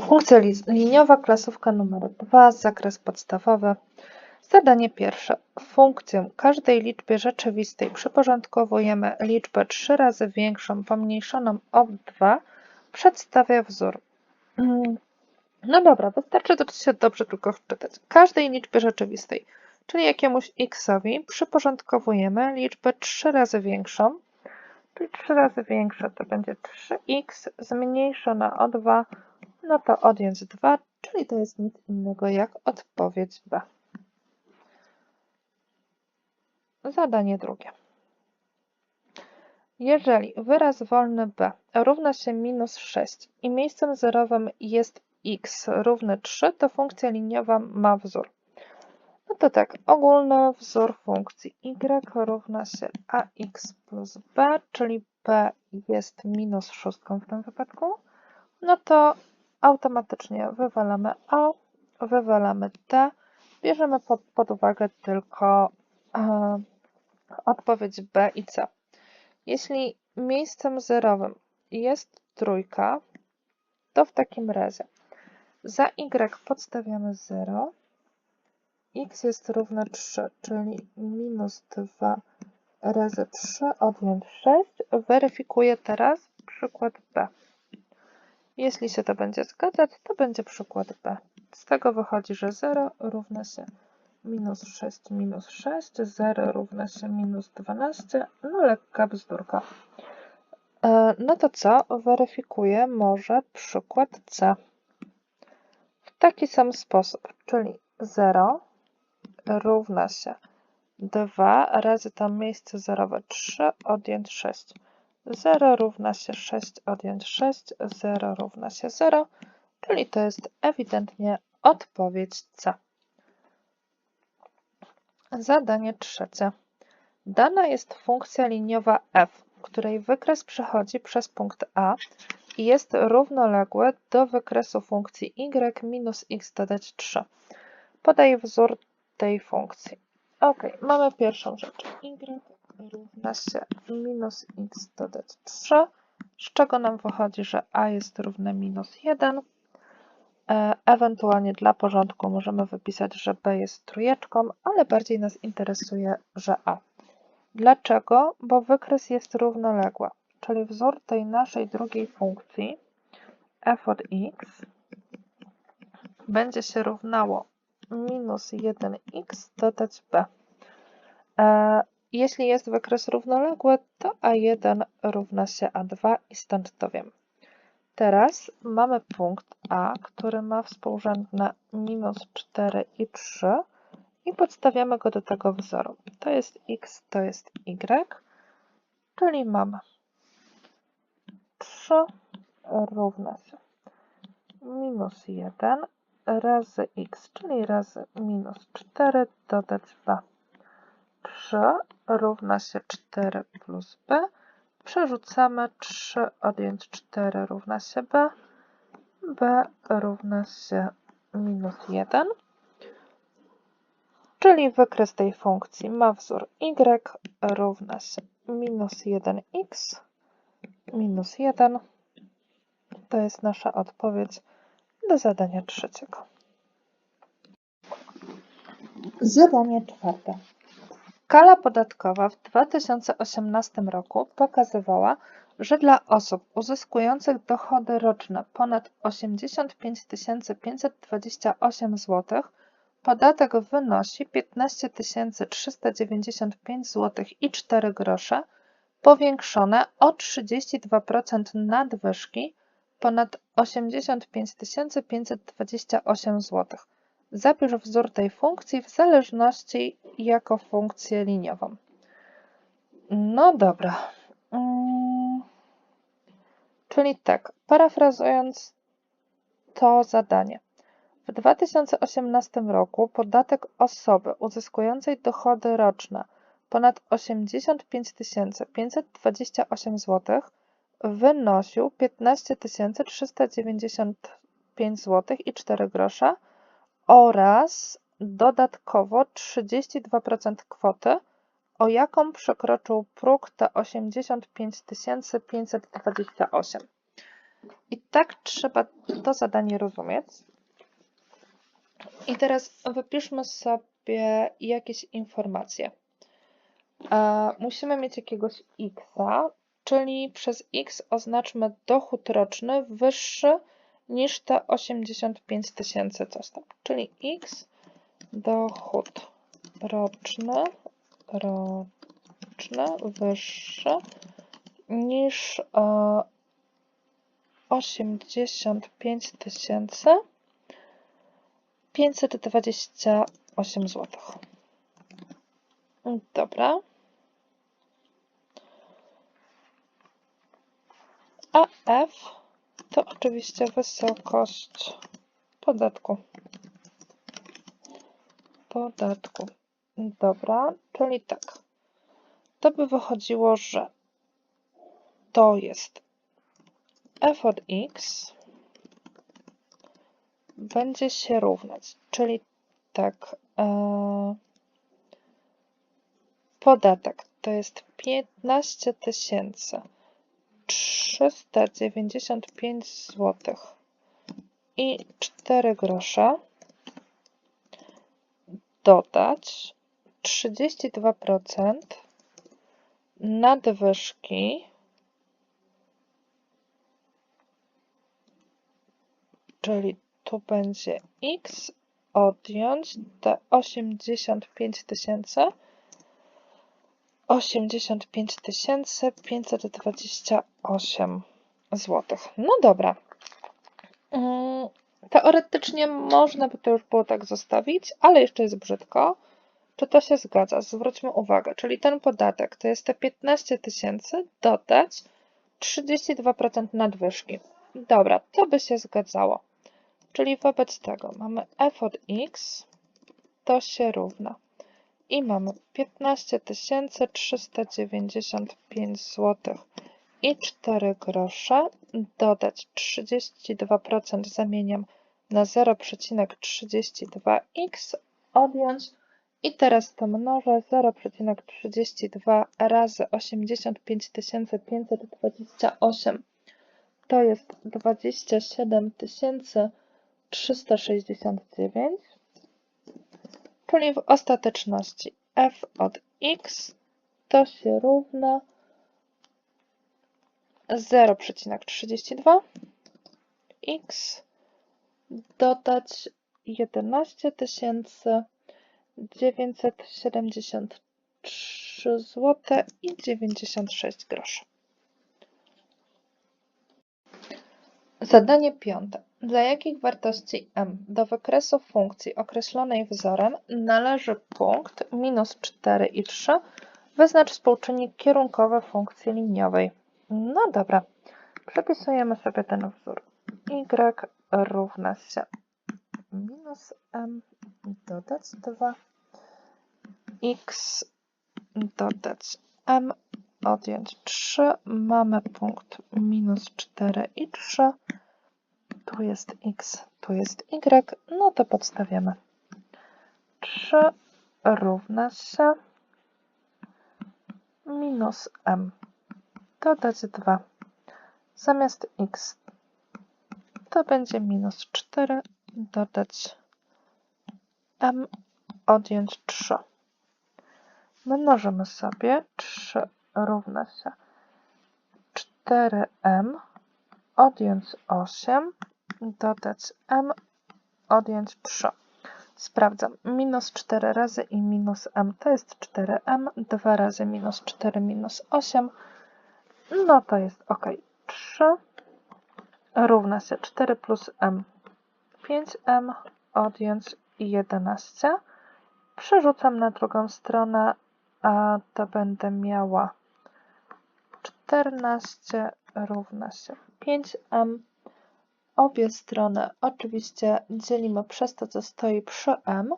Funkcja li- liniowa, klasówka numer 2, zakres podstawowy. Zadanie pierwsze. Funkcję każdej liczbie rzeczywistej przyporządkowujemy liczbę 3 razy większą pomniejszoną o 2. Przedstawia wzór. Mm, No dobra, wystarczy to się dobrze tylko wczytać. Każdej liczbie rzeczywistej, czyli jakiemuś xowi, przyporządkowujemy liczbę 3 razy większą, czyli 3 razy większa to będzie 3x zmniejszona o 2 no to odjąć 2, czyli to jest nic innego jak odpowiedź B. Zadanie drugie. Jeżeli wyraz wolny b równa się minus 6 i miejscem zerowym jest x równy 3, to funkcja liniowa ma wzór. No to tak, ogólny wzór funkcji y równa się ax plus b, czyli b jest minus 6 w tym wypadku, no to automatycznie wywalamy A, wywalamy T, bierzemy pod, pod uwagę tylko e, odpowiedź B i C. Jeśli miejscem zerowym jest trójka, to w takim razie za y podstawiamy 0, x jest równe 3, czyli minus 2 razy 3 odjąć 6. Weryfikuję teraz przykład B. Jeśli się to będzie zgadzać, to będzie przykład B. Z tego wychodzi, że 0 równa się minus 6 minus 6, 0 równa się minus 12, no lekka bzdurka. E, No to co? Weryfikuję może przykład C. W taki sam sposób, czyli 0 równa się 2 razy to miejsce zerowe 3 odjąć 6. 0 równa się 6 odjąć 6, 0 równa się 0, czyli to jest ewidentnie odpowiedź C. Zadanie trzecie. Dana jest funkcja liniowa f, której wykres przechodzi przez punkt A i jest równoległy do wykresu funkcji y minus x dodać 3. Podaj wzór tej funkcji. Ok, mamy pierwszą rzecz. y równa się minus x dodać 3, z czego nam wychodzi, że a jest równe minus 1. E, Ewentualnie dla porządku możemy wypisać, że b jest trójeczką, ale bardziej nas interesuje, że a. Dlaczego? Bo wykres jest równoległy, czyli wzór tej naszej drugiej funkcji f od x będzie się równało minus 1x dodać b. E, jeśli jest wykres równoległy, to a1 równa się a2 i stąd to wiem. Teraz mamy punkt A, który ma współrzędne minus 4 i 3 i podstawiamy go do tego wzoru. To jest x, to jest y, czyli mamy 3 równa się minus 1 razy x, czyli razy minus 4 dodać 2. 3 równa się 4 plus b. Przerzucamy 3 odjąć 4 równa się b. b równa się minus 1. Czyli wykres tej funkcji ma wzór y równa się minus 1x minus 1. To jest nasza odpowiedź do zadania trzeciego. Zadanie czwarte. Skala podatkowa w 2018 roku pokazywała, że dla osób uzyskujących dochody roczne ponad 85 528 zł podatek wynosi 15 395 zł i 4 grosze, powiększone o 32% nadwyżki ponad 85 528 zł. Zapisz wzór tej funkcji w zależności jako funkcję liniową. No dobra. Mm, Czyli tak, parafrazując to zadanie. W 2018 roku podatek osoby uzyskującej dochody roczne ponad 85 528 zł wynosił 15 395 zł i 4 grosze oraz dodatkowo 32% kwoty, o jaką przekroczył próg te 85 528. I tak trzeba to zadanie rozumieć. I teraz wypiszmy sobie jakieś informacje. E, musimy mieć jakiegoś x, czyli przez x oznaczmy dochód roczny wyższy niż te 85 tysięcy coś tam. Czyli x dochód roczny, roczny wyższy niż e, 85 tysięcy 528 zł. Dobra. A F to oczywiście wysokość podatku. Podatku. Dobra, czyli tak. To by wychodziło, że to jest f od x będzie się równać, czyli tak, e, podatek to jest 15 395 zł i 4 grosze. Dodać 32% nadwyżki czyli tu będzie x odjąć te 85 tysięcy 85 528 zł. No dobra. Mm, teoretycznie można by to już było tak zostawić, ale jeszcze jest brzydko. Czy to się zgadza? Zwróćmy uwagę, czyli ten podatek to jest te 15 tysięcy dodać 32% nadwyżki. Dobra, to by się zgadzało. Czyli wobec tego mamy f od x to się równa i mamy 15 395 zł i 4 grosze, dodać 32% zamieniam na 0,32x, odjąć. I teraz to mnożę 0,32 razy 85 528 to jest 27 369 czyli w ostateczności f od x to się równa 0,32 x dodać 11 973 zł i 96 groszy. Zadanie piąte. Dla jakich wartości m do wykresu funkcji określonej wzorem należy punkt minus 4 i 3? Wyznacz współczynnik kierunkowy funkcji liniowej. No dobra, przepisujemy sobie ten wzór. y równa się minus m dodać 2 x dodać m odjąć 3. Mamy punkt minus 4 i 3 tu jest x, tu jest y, no to podstawiamy. 3 równa się minus m. Dodać 2. Zamiast x to będzie minus 4, dodać m, odjąć 3. Mnożymy sobie 3 równa się 4m, odjąć 8 dodać m, odjąć 3. Sprawdzam. Minus 4 razy i minus m to jest 4m. 2 razy minus 4 minus 8. No to jest ok. 3 równa się 4 plus m. 5m odjąć 11. Przerzucam na drugą stronę, a to będę miała 14 równa się 5m Obie strony oczywiście dzielimy przez to, co stoi przy m,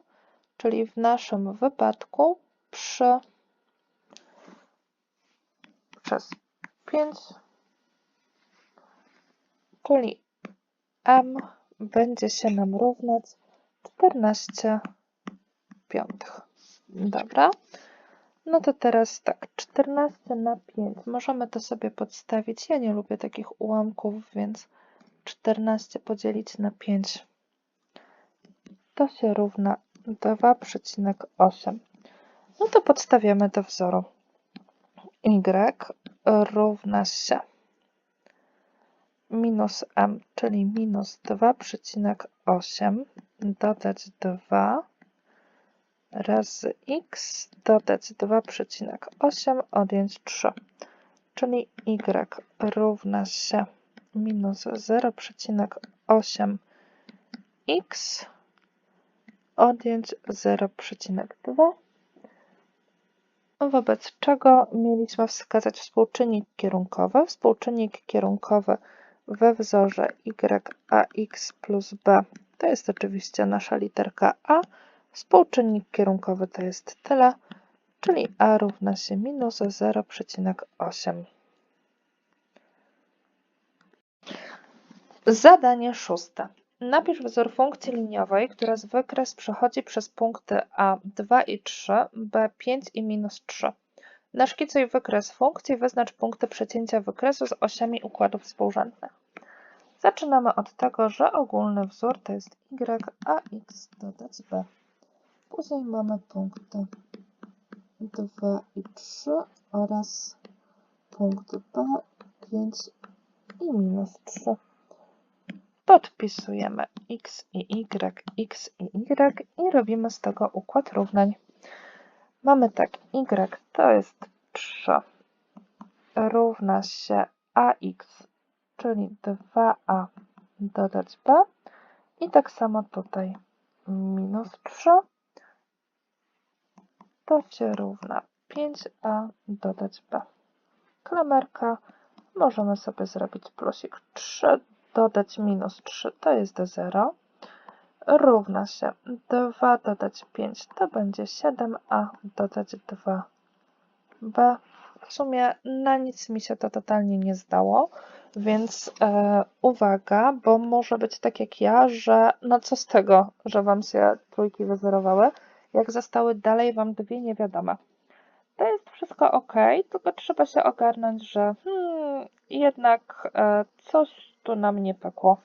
czyli w naszym wypadku przy przez 5, czyli m będzie się nam równać 14 piątych. Dobra. No to teraz tak, 14 na 5. Możemy to sobie podstawić. Ja nie lubię takich ułamków, więc 14 podzielić na 5 to się równa 2,8. No to podstawiamy do wzoru. y równa się minus m, czyli minus 2,8 dodać 2 razy x dodać 2,8 odjąć 3, czyli y równa się minus 0,8 x odjąć 0,2 wobec czego mieliśmy wskazać współczynnik kierunkowy. Współczynnik kierunkowy we wzorze y plus b to jest oczywiście nasza literka a. Współczynnik kierunkowy to jest tyle, czyli a równa się minus 0,8. Zadanie szóste. Napisz wzór funkcji liniowej, która z wykres przechodzi przez punkty a2 i 3, b5 i minus 3. Naszkicuj wykres funkcji, wyznacz punkty przecięcia wykresu z osiami układów współrzędnych. Zaczynamy od tego, że ogólny wzór to jest y, a x dodać b. Później mamy punkty 2 i 3 oraz punkt b, 5 i minus 3 podpisujemy x i y, x i y i robimy z tego układ równań. Mamy tak, y to jest 3 równa się ax, czyli 2a dodać b i tak samo tutaj minus 3 to się równa 5a dodać b. Klamerka możemy sobie zrobić plusik 3 dodać minus 3 to jest 0, równa się 2 dodać 5 to będzie 7a dodać 2b. W sumie na nic mi się to totalnie nie zdało, więc e, uwaga, bo może być tak jak ja, że no co z tego, że Wam się trójki wyzerowały, jak zostały dalej Wam dwie niewiadome. To jest wszystko ok, tylko trzeba się ogarnąć, że hmm, jednak e, coś tu nam nie pekło.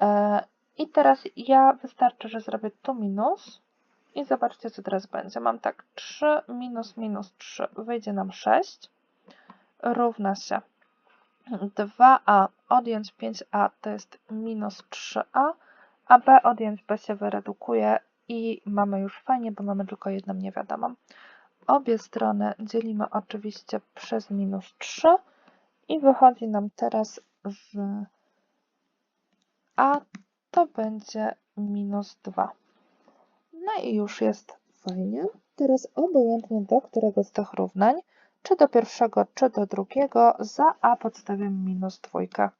E, I teraz ja wystarczy, że zrobię tu minus i zobaczcie, co teraz będzie. Mam tak 3 minus minus 3, wyjdzie nam 6, równa się 2a odjąć 5a to jest minus 3a, a b odjąć b się wyredukuje i mamy już fajnie, bo mamy tylko jedną niewiadomą. Obie strony dzielimy oczywiście przez minus 3 i wychodzi nam teraz, że a to będzie minus 2. No i już jest fajnie. Teraz obojętnie do którego z tych równań, czy do pierwszego, czy do drugiego, za a podstawiam minus 2.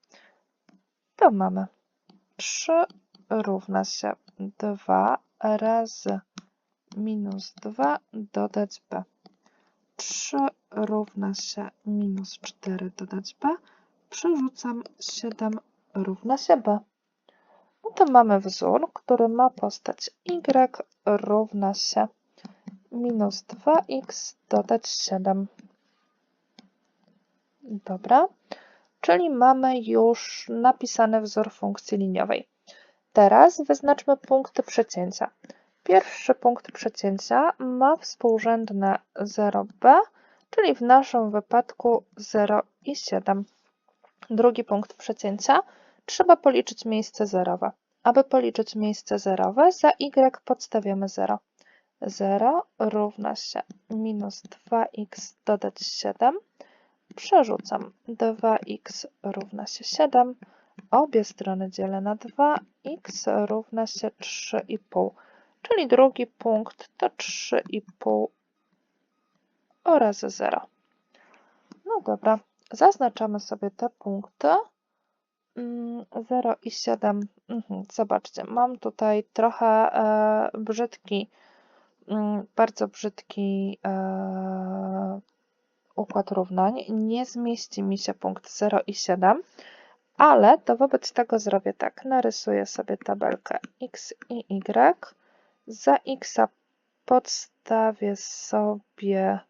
To mamy 3 równa się 2 razy minus 2 dodać b. 3 równa się minus 4 dodać b. Przerzucam 7 równa się b. No to mamy wzór, który ma postać y równa się minus 2x dodać 7. Dobra, czyli mamy już napisany wzór funkcji liniowej. Teraz wyznaczmy punkty przecięcia. Pierwszy punkt przecięcia ma współrzędne 0b, czyli w naszym wypadku 0 i 7. Drugi punkt przecięcia trzeba policzyć miejsce zerowe. Aby policzyć miejsce zerowe, za y podstawiamy 0. 0 równa się minus 2x dodać 7. Przerzucam 2x równa się 7. Obie strony dzielę na 2. x równa się 3,5 czyli drugi punkt to 3,5 oraz 0. No dobra, zaznaczamy sobie te punkty. 0 mm, i 7. Mhm, zobaczcie, mam tutaj trochę e, brzydki, mm, bardzo brzydki e, układ równań. Nie zmieści mi się punkt 0 i 7, ale to wobec tego zrobię tak. Narysuję sobie tabelkę x i y za x podstawię sobie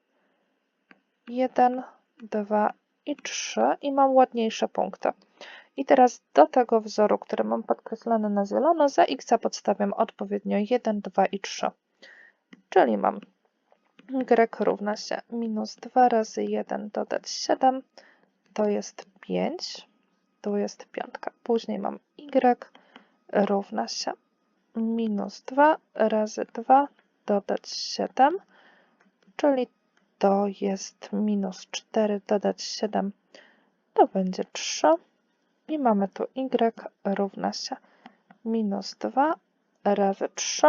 1, 2 i 3 i mam ładniejsze punkty. I teraz do tego wzoru, który mam podkreślony na zielono, za x podstawiam odpowiednio 1, 2 i 3. Czyli mam y równa się minus 2 razy 1 dodać 7, to jest 5, tu jest piątka. Później mam y równa się minus 2 razy 2 dodać 7, czyli to jest minus 4 dodać 7, to będzie 3. I mamy tu y równa się minus 2 razy 3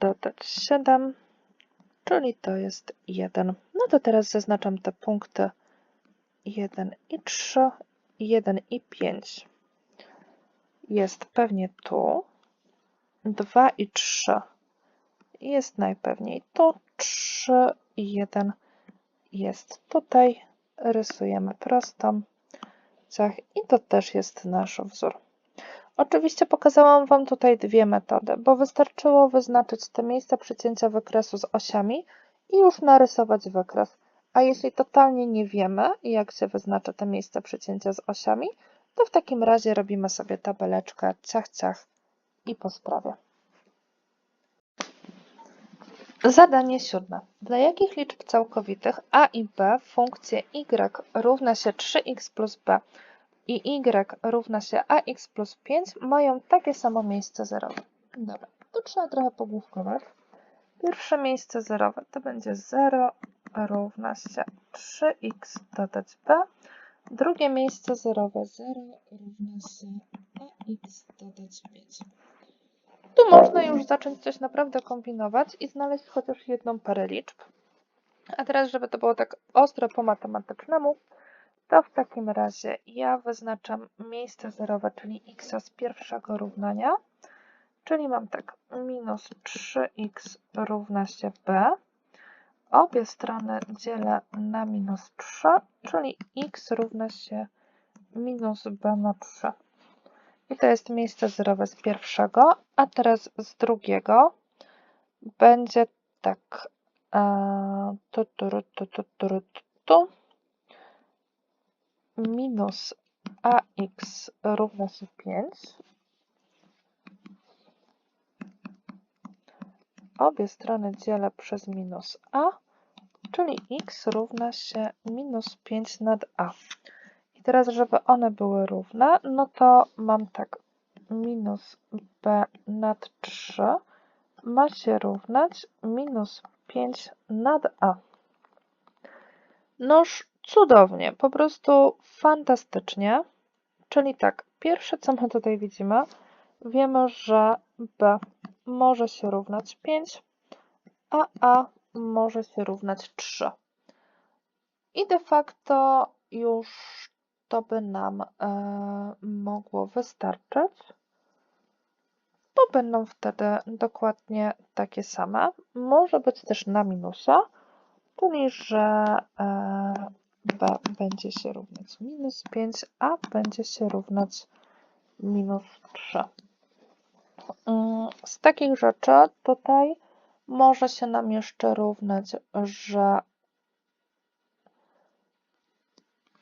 dodać 7, czyli to jest 1. No to teraz zaznaczam te punkty 1 i 3, 1 i 5. Jest pewnie tu. 2 i 3 jest najpewniej tu. 3 i 1 jest tutaj. Rysujemy prostą. Ciach, I to też jest nasz wzór. Oczywiście pokazałam Wam tutaj dwie metody, bo wystarczyło wyznaczyć te miejsca przecięcia wykresu z osiami i już narysować wykres. A jeśli totalnie nie wiemy, jak się wyznacza te miejsca przecięcia z osiami, to w takim razie robimy sobie tabeleczkę ciach, ciach i po sprawie. Zadanie siódme. Dla jakich liczb całkowitych a i b funkcje y równa się 3x plus b i y równa się ax plus 5 mają takie samo miejsce zerowe? Dobra, tu trzeba trochę pogłówkować. Pierwsze miejsce zerowe to będzie 0 równa się 3x dodać b. Drugie miejsce zerowe 0 równa się ax dodać 5. Tu można już zacząć coś naprawdę kombinować i znaleźć chociaż jedną parę liczb. A teraz, żeby to było tak ostro po matematycznemu, to w takim razie ja wyznaczam miejsce zerowe, czyli x z pierwszego równania, czyli mam tak minus 3x równa się b. Obie strony dzielę na minus 3, czyli x równa się minus b na 3. I to jest miejsce zerowe z pierwszego, a teraz z drugiego będzie tak. Tu, tu, tu, tu, tu, tu, tu. Minus ax równa się 5. Obie strony dzielę przez minus a, czyli x równa się minus 5 nad a teraz, żeby one były równe, no to mam tak minus b nad 3 ma się równać minus 5 nad a. Noż cudownie, po prostu fantastycznie. Czyli tak, pierwsze co my tutaj widzimy, wiemy, że b może się równać 5, a a może się równać 3. I de facto już to by nam e, mogło wystarczyć, bo będą wtedy dokładnie takie same. Może być też na minusa, czyli że e, b będzie się równać minus 5, a będzie się równać minus 3. Mm, z takich rzeczy tutaj może się nam jeszcze równać, że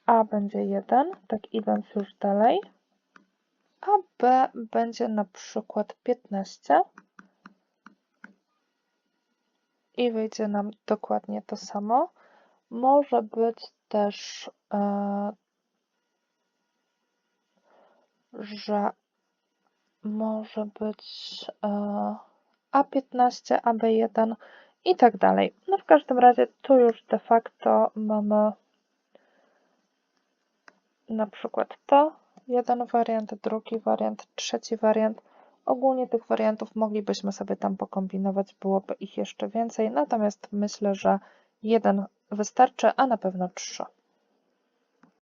a będzie 1, tak idąc już dalej, a b będzie na przykład 15 i wyjdzie nam dokładnie to samo. Może być też, e, że może być e, A15, AB1 i tak dalej. No w każdym razie tu już de facto mamy na przykład to, jeden wariant, drugi wariant, trzeci wariant. Ogólnie tych wariantów moglibyśmy sobie tam pokombinować, byłoby ich jeszcze więcej, natomiast myślę, że jeden wystarczy, a na pewno trzy.